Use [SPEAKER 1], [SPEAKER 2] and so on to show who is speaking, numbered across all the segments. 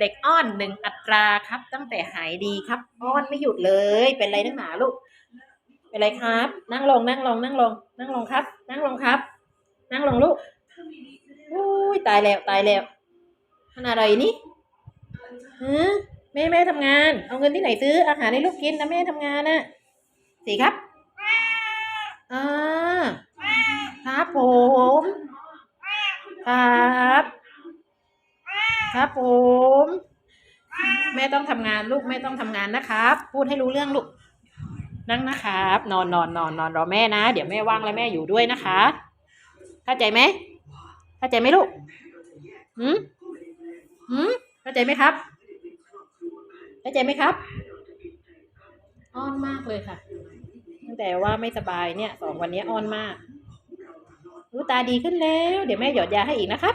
[SPEAKER 1] เด็กอ้อนหนึ่งอัตราครับ ตั้งแต่หายดีครับ อ้อนไม่หยุดเลย เป็นไรนักหนาลูก เป็นไรครับ นั่งลงนั่งลงนั่งลง นั่งลงครับ นั่งลงครับ นั่งลงลูกอุ้ยตายแล้วตายแล้วมันอะไรนี่ฮะแม่แม่ทำงาน เอาเงินที่ไหนซื้ออาหารให้ลูกกินนะแม่ทำงานนะสีครับอ่าครับผม ครับ ครับผม แม่ต้องทำงานลูกแม่ต้องทำงานนะครับ พูดให้รู้เรื่องลูกนั่งนะครับ นอนนอนนอนนอนรอแม่นะ เดี๋ยวแม่ว่างแล้วแม่อยู่ด้วยนะคะ เข้าใจไหมเข้าใจไหมลูกหืมหืมเข้าใจไหมครับ เข้าใจไหมครับอ้อนมากเลยค่ะ ตั้งแต่ว่าไม่สบายเนี่ยสองวันนี้อ้อนมากรู้ตาดีขึ้นแล้ว เดี๋ยวแม่หยอดยาให้อีกนะครับ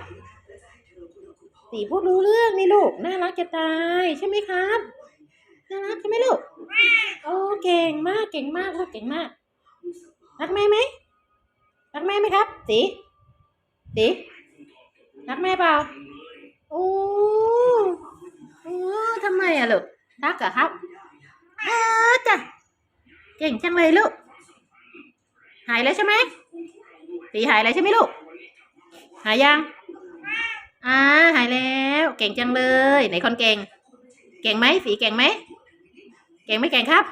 [SPEAKER 1] สีพูดรู้เรื่องนี่ลูก น่ารักจะตายใช่ไหมครับ น่ารักใช่ไหมลูก โอ้เก่งมากเก่งมากลูกเก่งมาก รักแม่ไหม รักแม่ไหมครับ สีสีรักแม่เปล่า โอ้โอ้ทำไมอะลูก รักเหรอครับเออจ้ะเก่งจังเลยลูก หายแล้วใช่ไหมสีหายแล้วใช่ไหมลูก หายยังอ่า เก่งจังเลย ไหนคนเก่ง เก่งไหมสีเก่งไหม เก่งไม่เก่งครับ